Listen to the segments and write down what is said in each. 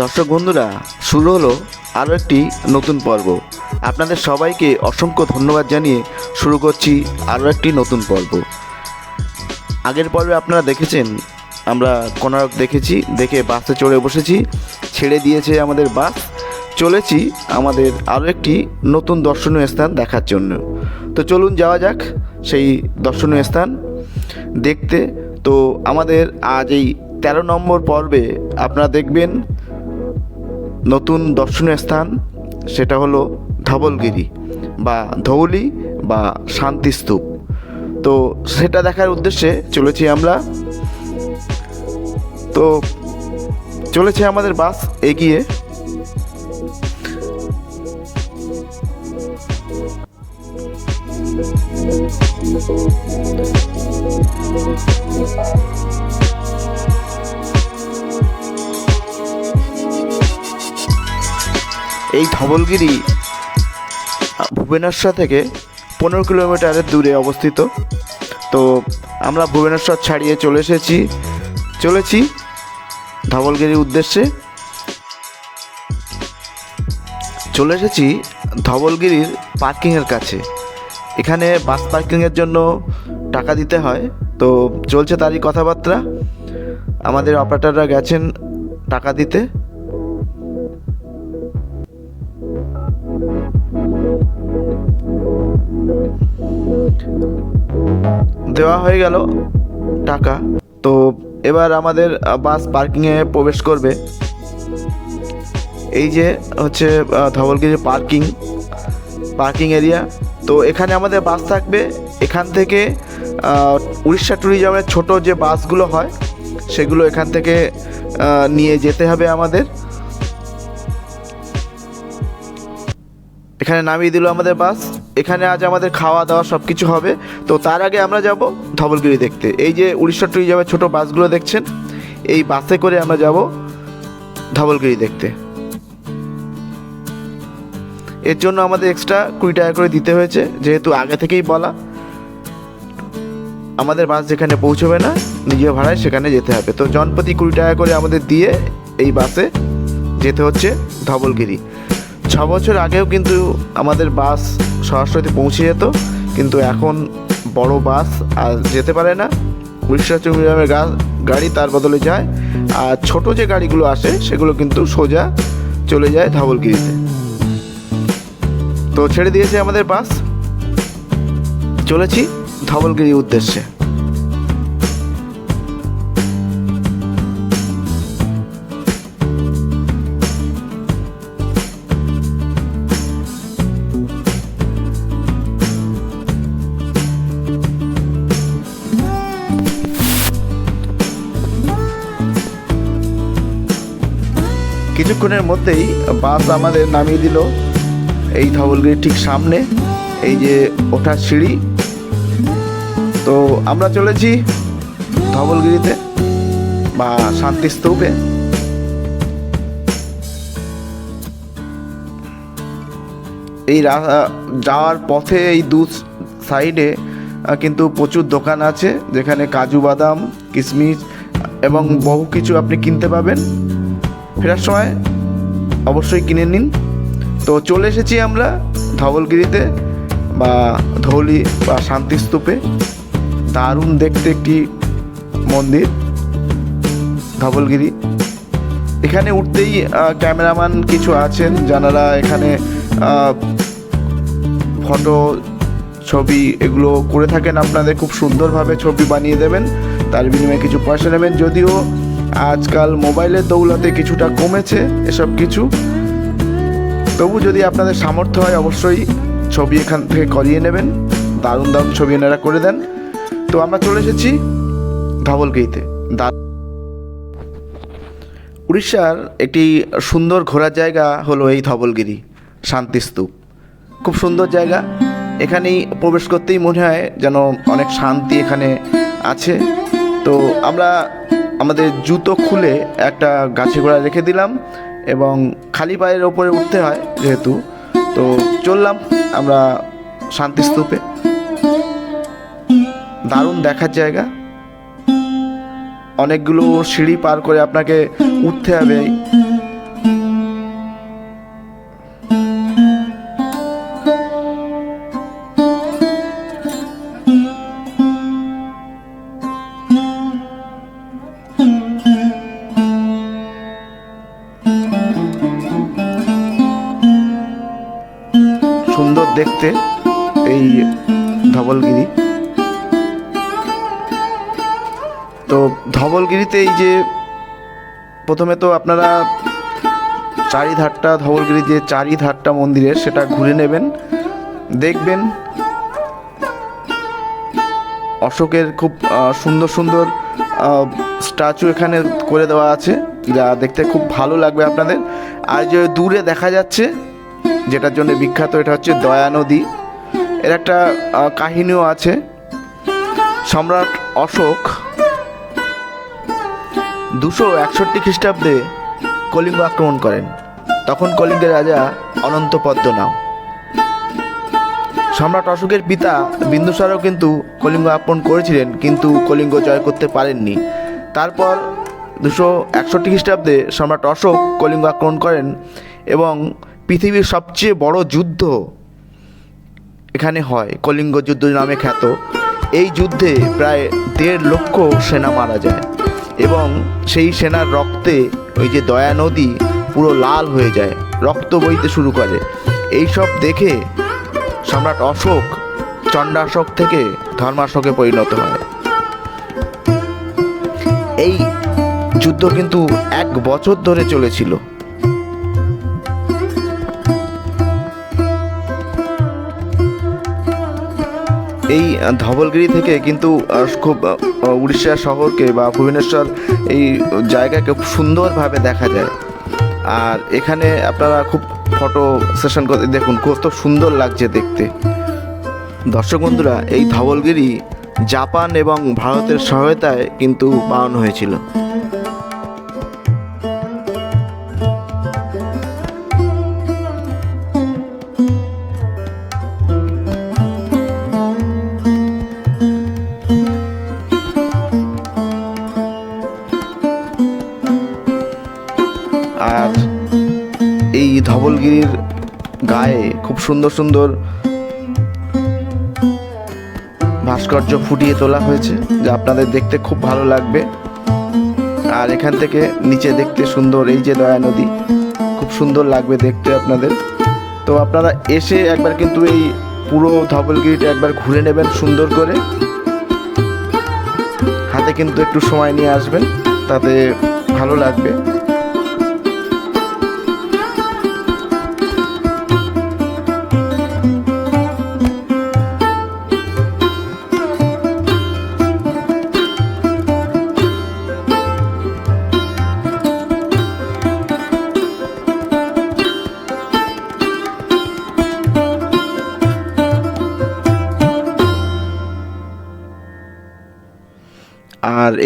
দর্শক বন্ধুরা, শুরু হলো আরও একটি নতুন পর্ব। আপনাদের সবাইকে অসংখ্য ধন্যবাদ জানিয়ে শুরু করছি আরও একটি নতুন পর্ব। আগের পর্বে আপনারা দেখেছেন, আমরা কোনারক দেখেছি, দেখে বাসে চড়ে বসেছি, ছেড়ে দিয়েছে আমাদের বাস, চলেছি আমাদের আরও একটি নতুন দর্শনীয় স্থান দেখার জন্য। তো চলুন যাওয়া যাক সেই দর্শনীয় স্থান দেখতে। তো আমাদের আজ এই তেরো নম্বর পর্বে আপনারা দেখবেন নতুন দর্শনীয় স্থান, সেটা হলো ধবলগিরি বা ধৌলি বা শান্তিস্তূপ। তো সেটা দেখার উদ্দেশ্যে চলেছি আমরা। তো চলেছে আমাদের বাস, এগিয়ে। এই ধবলগিরি ভুবনেশ্বর থেকে পনেরো কিলোমিটারের দূরে অবস্থিত। তো আমরা ভুবনেশ্বর ছাড়িয়ে চলে এসেছি, চলেছি ধবলগিরির উদ্দেশ্যে। চলে এসেছি ধবলগিরির পার্কিংয়ের কাছে। এখানে বাস পার্কিংয়ের জন্য টাকা দিতে হয়। তো চলছে তারই কথাবার্তা। আমাদের অপারেটররা গেছেন টাকা দিতে। দেওয়া হয়ে গেল টাকা। তো এবার আমাদের বাস পার্কিংয়ে প্রবেশ করবে। এই যে হচ্ছে ধবলগিরি পার্কিং পার্কিং এরিয়া তো এখানে আমাদের বাস থাকবে। এখান থেকে উড়িষ্যা ট্যুরিজমের ছোট যে বাসগুলো হয়, সেগুলো এখান থেকে নিয়ে যেতে হবে আমাদের। এখানে নামিয়ে দিল আমাদের বাস। এখানে আজ আমাদের খাওয়া দাওয়া সব কিছু হবে। তো তার আগে আমরা যাব ধবলগিরি দেখতে। এই যে উড়িষ্যা ট্যুরিজমের ছোট বাসগুলো দেখছেন, এই বাসে করে আমরা যাব ধবলগিরি দেখতে। এর জন্য আমাদের এক্সট্রা কুড়ি টাকা করে দিতে হয়েছে, যেহেতু আগে থেকেই বলা। আমাদের বাস যেখানে পৌঁছবে না, নিজের ভাড়ায় সেখানে যেতে হবে। তো জনপ্রতি কুড়ি টাকা করে আমাদের দিয়ে এই বাসে যেতে হচ্ছে ধবলগিরি। ছ বছর আগেও কিন্তু আমাদের বাস সরাসরি পৌঁছে যেত, কিন্তু এখন বড় বাস আর যেতে পারে না। উড়িষ্যা চুমিরামের গাড়ি তার বদলে যায় আর ছোট যে গাড়িগুলো আসে, সেগুলো কিন্তু সোজা চলে যায় ধবলগিরিতে। তো ছেড়ে দিয়েছে আমাদের বাস। চলেছি ধবলগিরির উদ্দেশ্যে। কিছুক্ষণের মধ্যেই বাস আমাদের নামিয়ে দিল। এই ধবলগিরির ঠিক সামনে, এই যে ওঠার সিঁড়ি। তো আমরা চলেছি ধবলগিরিতে, বা শান্তিস্তূপে এই যাওয়ার পথে এই দু সাইডে কিন্তু প্রচুর দোকান আছে, যেখানে কাজু বাদাম কিশমিশ এবং বহু কিছু আপনি কিনতে পাবেন। ফেরার সময় অবশ্যই কিনে নিন। তো চলে এসেছি আমরা ধবলগিরিতে বা ধৌলি বা শান্তিস্তূপে। দারুণ দেখতে একটি মন্দির, ধবলগিরি। এখানে উঠতেই ক্যামেরাম্যান কিছু আছেন যারা এখানে ফটো, ছবি এগুলো করে থাকেন। আপনাদের খুব সুন্দরভাবে ছবি বানিয়ে দেবেন। তার বিনিময়ে কিছু পয়সা নেবেন। যদিও আজকাল মোবাইলের দৌলতে কিছুটা কমেছে এসব কিছু। তবু যদি আপনাদের সামর্থ্য হয়, অবশ্যই ছবি এখান থেকে করিয়ে নেবেন। দারুণ দারুণ ছবি এনারা করে দেন। তো আমরা চলে এসেছি ধবলগিরিতে। উড়িষ্যার একটি সুন্দর ঘোরার জায়গা হলো এই ধবলগিরি, শান্তিস্তূপ। খুব সুন্দর জায়গা। এখানেই প্রবেশ করতেই মনে হয় যেন অনেক শান্তি এখানে আছে। তো আমরা আমাদের জুতো খুলে একটা গাছে গোড়া রেখে দিলাম এবং খালি পায়ের ওপরে উঠতে হয় যেহেতু। তো চললাম আমরা শান্তিস্তূপে দারুণ দেখার জায়গা। অনেকগুলো সিঁড়ি পার করে আপনাকে উঠতে হবে। ধবলগিরি। তো ধবলগিরিতে এই যে প্রথমে তো আপনারা চারিধারটা, ধবলগিরি যে চারিধারটা মন্দিরের, সেটা ঘুরে নেবেন, দেখবেন। অশোকের খুব সুন্দর সুন্দর স্ট্যাচু এখানে করে দেওয়া আছে, যা দেখতে খুব ভালো লাগবে আপনাদের। আর যে দূরে দেখা যাচ্ছে, যেটার জন্য বিখ্যাত, এটা হচ্ছে দয়া নদী। এর একটা কাহিনীও আছে। সম্রাট অশোক দুশো একষট্টি খ্রিস্টাব্দে কলিঙ্গ আক্রমণ করেন। তখন কলিঙ্গের রাজা অনন্ত পদ্মনাও সম্রাট অশোকের পিতা বিন্দুসারও কিন্তু কলিঙ্গ আক্রমণ করেছিলেন, কিন্তু কলিঙ্গ জয় করতে পারেননি। তারপর দুশো একষট্টি খ্রিস্টাব্দে সম্রাট অশোক কলিঙ্গ আক্রমণ করেন এবং পৃথিবীর সবচেয়ে বড় যুদ্ধ এখানে হয়। কলিঙ্গ যুদ্ধ নামে খ্যাত। এই যুদ্ধে প্রায় দেড় লক্ষ সেনা মারা যায় এবং সেই সেনার রক্তে ওই যে দয়া নদী পুরো লাল হয়ে যায়, রক্ত বইতে শুরু করে। এইসব দেখে সম্রাট অশোক চণ্ডাশোক থেকে ধর্মাশোকে পরিণত হয়। এই যুদ্ধ কিন্তু এক বছর ধরে চলেছিল। এই ধবলগিরি থেকে কিন্তু খুব উড়িষ্যা শহরকে বা ভুবনেশ্বর এই জায়গাকে সুন্দরভাবে দেখা যায়। আর এখানে আপনারা খুব ফটো সেশন করতে, দেখুন, কত সুন্দর লাগছে দেখতে। দর্শক বন্ধুরা, এই ধবলগিরি জাপান এবং ভারতের সহায়তায় কিন্তু বানানো হয়েছিল। সুন্দর সুন্দর ভাস্কর্য ফুটিয়ে তোলা হয়েছে, যা আপনাদের দেখতে খুব ভালো লাগবে। আর এখান থেকে নিচে দেখতে সুন্দর, এই যে দয়া নদী, খুব সুন্দর লাগবে দেখতে আপনাদের। তো আপনারা এসে একবার কিন্তু এই পুরো ধবলগিরিটা একবার ঘুরে নেবেন সুন্দর করে। হাতে কিন্তু একটু সময় নিয়ে আসবেন, তাতে ভালো লাগবে।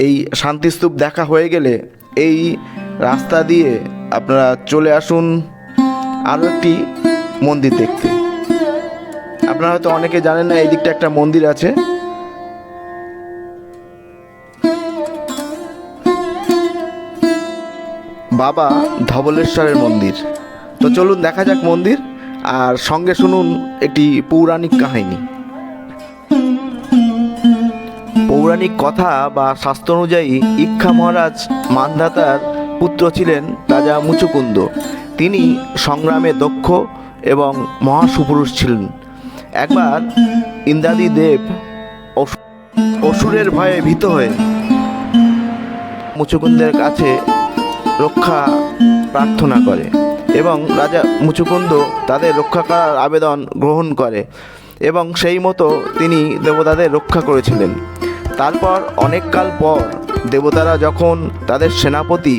এই শান্তিস্তূপ দেখা হয়ে গেলে এই রাস্তা দিয়ে আপনারা চলে আসুন আরও একটি মন্দির দেখতে। আপনারা হয়তো অনেকে জানেন না এই দিকটা একটা মন্দির আছে। বাবা ধবলেশ্বরের মন্দির। তো চলুন দেখা যাক মন্দির, আর সঙ্গে শুনুন একটি পৌরাণিক কাহিনী। পৌরাণিক কথা বা শাস্ত্র অনুযায়ী ইক্ষা মহারাজ মান্ধাতার পুত্র ছিলেন রাজা মুচুকুন্দ। তিনি সংগ্রামে দক্ষ এবং মহাসুপুরুষ ছিলেন। একবার ইন্দ্রাদি দেব অসু- অসুরের ভয়ে ভীত হয়ে মুচুকুন্দের কাছে রক্ষা প্রার্থনা করে এবং রাজা মুচুকুন্দ তাদের রক্ষা করার আবেদন গ্রহণ করে এবং সেই মতো তিনি দেবতাদের রক্ষা করেছিলেন। তারপর অনেককাল পর দেবতারা যখন তাদের সেনাপতি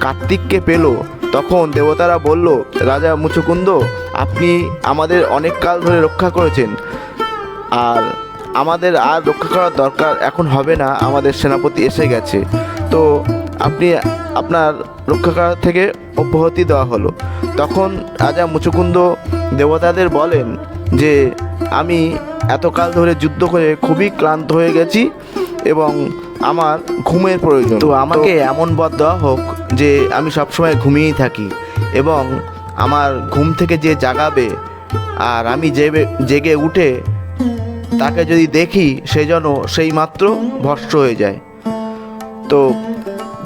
কার্তিককে পেল, তখন দেবতারা বলল, রাজা মুচুকুন্দ, আপনি আমাদের অনেক কাল ধরে রক্ষা করেছেন। আর আমাদের আর রক্ষা করার দরকার এখন হবে না, আমাদের সেনাপতি এসে গেছে। তো আপনি আপনার রক্ষা করা থেকে অব্যাহতি দেওয়া হলো। তখন রাজা মুচুকুন্দ দেবতাদের বলেন যে আমি এতকাল ধরে যুদ্ধ করে খুবই ক্লান্ত হয়ে গেছি এবং আমার ঘুমের প্রয়োজন। তো আমাকে এমন বদ দেওয়া হোক যে আমি সবসময় ঘুমিয়েই থাকি এবং আমার ঘুম থেকে যে জাগাবে আর আমি যে জেগে উঠে তাকে যদি দেখি সে যেন সেই মাত্র ভস্ম হয়ে যায়। তো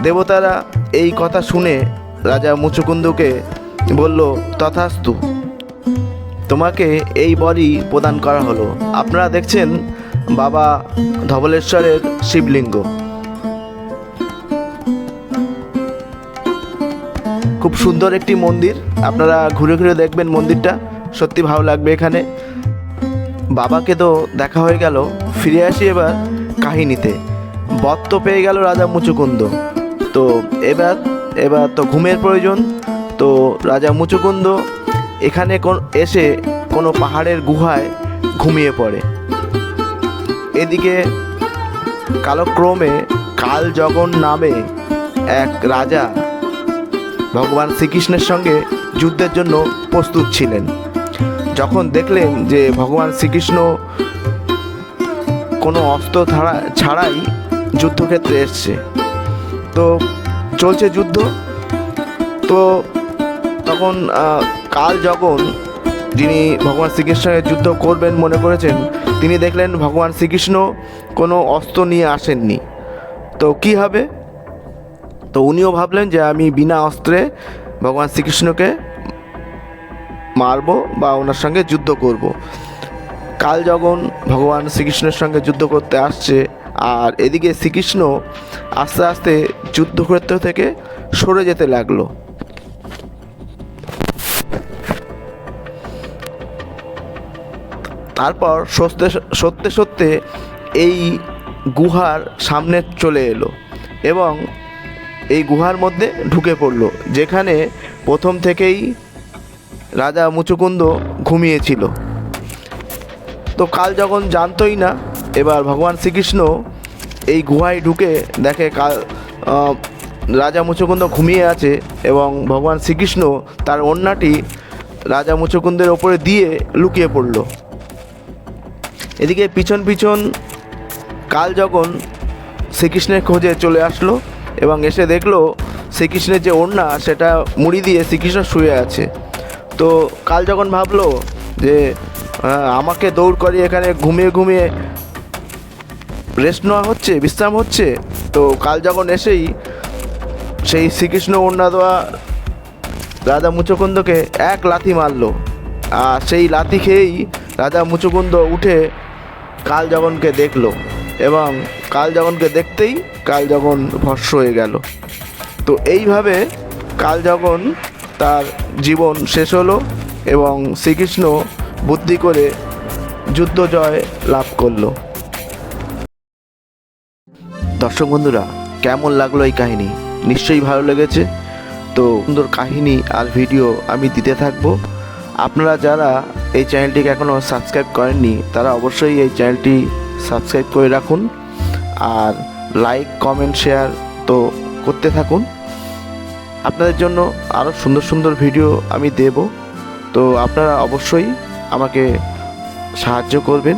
দেবতারা এই কথা শুনে রাজা মুচুকুন্দকে বলল তথাস্তু। তোমাকে এই বরই প্রদান করা হলো। আপনারা দেখছেন বাবা ধবলেশ্বরের শিবলিঙ্গ। খুব সুন্দর একটি মন্দির। আপনারা ঘুরে ঘুরে দেখবেন মন্দিরটা। সত্যি ভালো লাগবে এখানে। বাবাকে তো দেখা হয়ে গেল। ফিরে আসি এবার কাহিনীতে। বধ তো পেয়ে গেল রাজা মুচুকুন্দ। তো এবার এবার তো ঘুমের প্রয়োজন। তো রাজা মুচুকুন্দ এখানে কোন, এসে কোনো পাহাড়ের গুহায় ঘুমিয়ে পড়ে। এদিকে কালক্রমে কাল জগন নামে এক রাজা ভগবান শ্রীকৃষ্ণের সঙ্গে যুদ্ধের জন্য প্রস্তুত ছিলেন। যখন দেখলেন যে ভগবান শ্রীকৃষ্ণ কোনো অস্ত্র ছাড়া, ছাড়াই যুদ্ধক্ষেত্রে এসছে, তো চলছে যুদ্ধ। তো তখন কাল যখন যিনি ভগবান শ্রীকৃষ্ণের যুদ্ধ করবেন মনে করেছেন, তিনি দেখলেন ভগবান শ্রীকৃষ্ণ কোনো অস্ত্র নিয়ে আসেননি। তো কি হবে? তো উনিও ভাবলেন যে আমি বিনা অস্ত্রে ভগবান শ্রীকৃষ্ণকে মারবো বা ওনার সঙ্গে যুদ্ধ করব। কাল যখন ভগবান শ্রীকৃষ্ণের সঙ্গে যুদ্ধ করতে আসছে, আর এদিকে শ্রীকৃষ্ণ আস্তে আস্তে যুদ্ধক্ষেত্র থেকে সরে যেতে লাগল। তারপর সত্যে সত্যে সত্যে এই গুহার সামনে চলে এলো এবং এই গুহার মধ্যে ঢুকে পড়ল, যেখানে প্রথম থেকেই রাজা মুচুকুন্দ ঘুমিয়েছিল। তো কাল যখন জানতোই না, এবার ভগবান শ্রীকৃষ্ণ এই গুহায় ঢুকে দেখে কাল রাজা মুচুকুন্দ ঘুমিয়ে আছে এবং ভগবান শ্রীকৃষ্ণ তার অন্যটি রাজা মুচুকুন্দের ওপরে দিয়ে লুকিয়ে পড়ল। এদিকে পিছন পিছন কাল যখন শ্রীকৃষ্ণের খোঁজে চলে আসলো এবং এসে দেখল শ্রীকৃষ্ণের যে ওড়না, সেটা মুড়ি দিয়ে শ্রীকৃষ্ণ শুয়ে আছে। তো কাল যখন ভাবলো যে আমাকে দৌড় করে এখানে ঘুমিয়ে ঘুমিয়ে রেস্ট নেওয়া হচ্ছে, বিশ্রাম হচ্ছে, তো কাল যখন এসেই সেই শ্রীকৃষ্ণ ওড়না দেওয়া রাজা মুচকুন্দকে এক লাথি মারলো। আর সেই লাথি খেয়েই রাজা মুচকুন্দ উঠে কাল জগনকে দেখল এবং কাল জগনকে দেখতেই কাল জগন ভস্য হয়ে গেল। তো এইভাবে কাল যখন তার জীবন শেষ হলো এবং শ্রীকৃষ্ণ বুদ্ধি করে যুদ্ধ জয় লাভ করল। দর্শক বন্ধুরা, কেমন লাগল এই কাহিনী? নিশ্চয়ই ভালো লেগেছে। তো সুন্দর কাহিনী আর ভিডিও আমি দিতে থাকব। আপনারা যারা এই চ্যানেলটিকে এখনও সাবস্ক্রাইব করেননি, তারা অবশ্যই এই চ্যানেলটি সাবস্ক্রাইব করে রাখুন আর লাইক, কমেন্ট, শেয়ার তো করতে থাকুন। আপনাদের জন্য আরও সুন্দর সুন্দর ভিডিও আমি দেব। তো আপনারা অবশ্যই আমাকে সাহায্য করবেন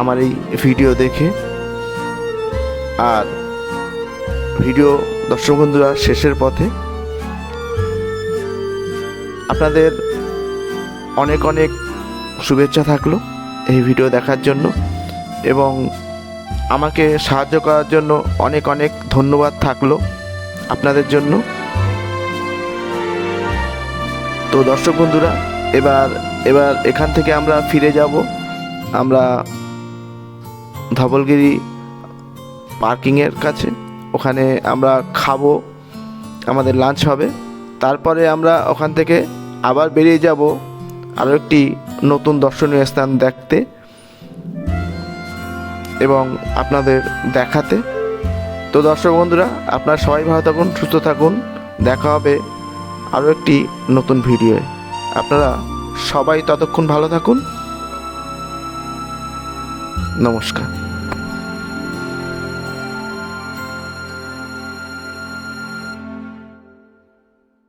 আমার এই ভিডিও দেখে। আর ভিডিও দর্শক বন্ধুরা শেষের পথে। আপনাদের অনেক অনেক শুভেচ্ছা থাকল এই ভিডিও দেখার জন্য এবং আমাকে সাহায্য করার জন্য অনেক অনেক ধন্যবাদ থাকল আপনাদের জন্য। তো দর্শক বন্ধুরা, এবার এবার এখান থেকে আমরা ফিরে যাব। আমরা ধবলগিরি পার্কিংয়ের কাছে। ওখানে আমরা খাব, আমাদের লাঞ্চ হবে। তারপরে আমরা ওখান থেকে আবার বেরিয়ে যাব আরও একটি নতুন দর্শনীয় স্থান দেখতে এবং আপনাদের দেখাতে। তো দর্শক বন্ধুরা, আপনারা সবাই ভালো থাকুন, সুস্থ থাকুন। দেখা হবে আরও একটি নতুন ভিডিওয়ে। আপনারা সবাই ততক্ষণ ভালো থাকুন। নমস্কার।